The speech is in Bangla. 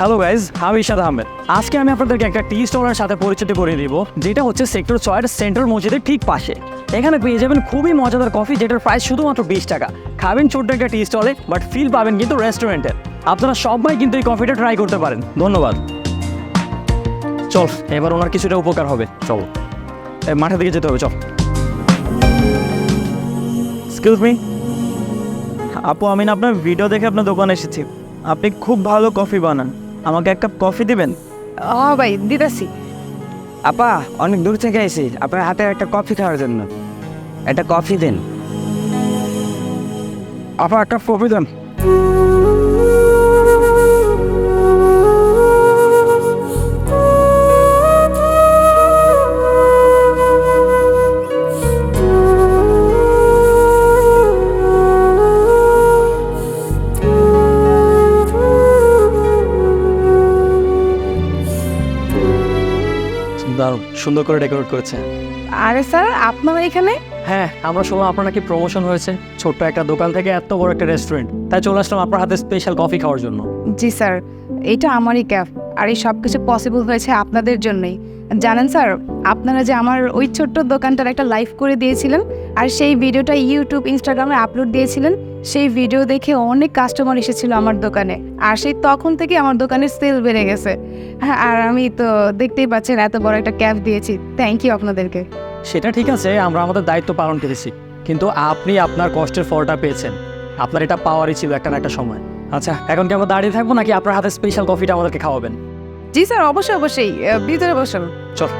হ্যালো গাইজ আমি ইশাদ আহমেদ আজকে আমি আপনাদেরকে একটা টি স্টলের সাথে পরিচিত করে দিব যেটা হচ্ছে সেক্টর ছয়ের সেন্ট্রাল মসজিদের ঠিক পাশে। এখানে পেয়ে যাবেন খুবই মজাদার কফি যেটার প্রাইস শুধুমাত্র বিশ টাকা। খাবেন ছোট্ট একটা টি স্টলে বাট ফিল পাবেন কিন্তু রেস্টুরেন্টের আপনারা সবাই কিন্তু এই কফিটা ট্রাই করতে পারেন। ধন্যবাদ। চল এবার ওনার কিছুটা উপকার হবে। চল। এ, মাঠের দিকে যেতে হবে চল। এক্সকিউজ মি আপু আমি না আপনার ভিডিও দেখে আপনার দোকানে এসেছি। আপনি খুব ভালো কফি বানান। আমাকে এক কাপ কফি দিবেন? হ্যাঁ ভাই দিতেছি। আপা অনেক দূর থেকে এসেছি আপনার হাতে একটা কফি খাওয়ার জন্য। একটা কফি দেন। আপা একটা কফি দেন। দারুণ সুন্দর করে ডেকোরেট করেছে। আরে স্যার আপনারা এখানে? হ্যাঁ আমরা শুনলাম আপনার নাকি প্রমোশন হয়েছে ছোট্ট একটা দোকান থেকে এত বড় একটা রেস্টুরেন্ট তাই চলে আসলাম আপনার হাতে স্পেশাল কফি খাওয়ার জন্য। জি স্যার এটা আমারই ক্যাব আর এই সব কিছু পসিবল হয়েছে আপনাদের জন্যই। জানেন স্যার আপনারা যে আমার ওই ছোট্ট দোকানটার একটা লাইভ করে দিয়েছিলেন আর সেই ভিডিওটা ইউটিউব ইনস্টাগ্রামে আপলোড দিয়েছিলেন সেই ভিডিও দেখে অনেক কাস্টমার এসেছিল আমার দোকানে। আর সেই তখন থেকে আমার দোকানের সেল বেড়ে গেছে। হ্যাঁ, আর আমি তো দেখতেই পাচ্ছেন এত বড় একটা ক্যাব দিয়েছি। থ্যাংক ইউ আপনাদেরকে। সেটা ঠিক আছে আমরা আমাদের দায়িত্ব পালন করেছি। কিন্তু আপনি আপনার কষ্টের ফলটা পেয়েছেন। আপনার এটা পাওয়ারই ছিল একটা না একটা সময়। আচ্ছা এখন কি আমরা দাঁড়িয়ে থাকব নাকি আপনার হাতে স্পেশাল কফিটা আমাদেরকে খাওয়াবেন? জি স্যার অবশ্যই অবশ্যই। ভিতরে বসুন। চল।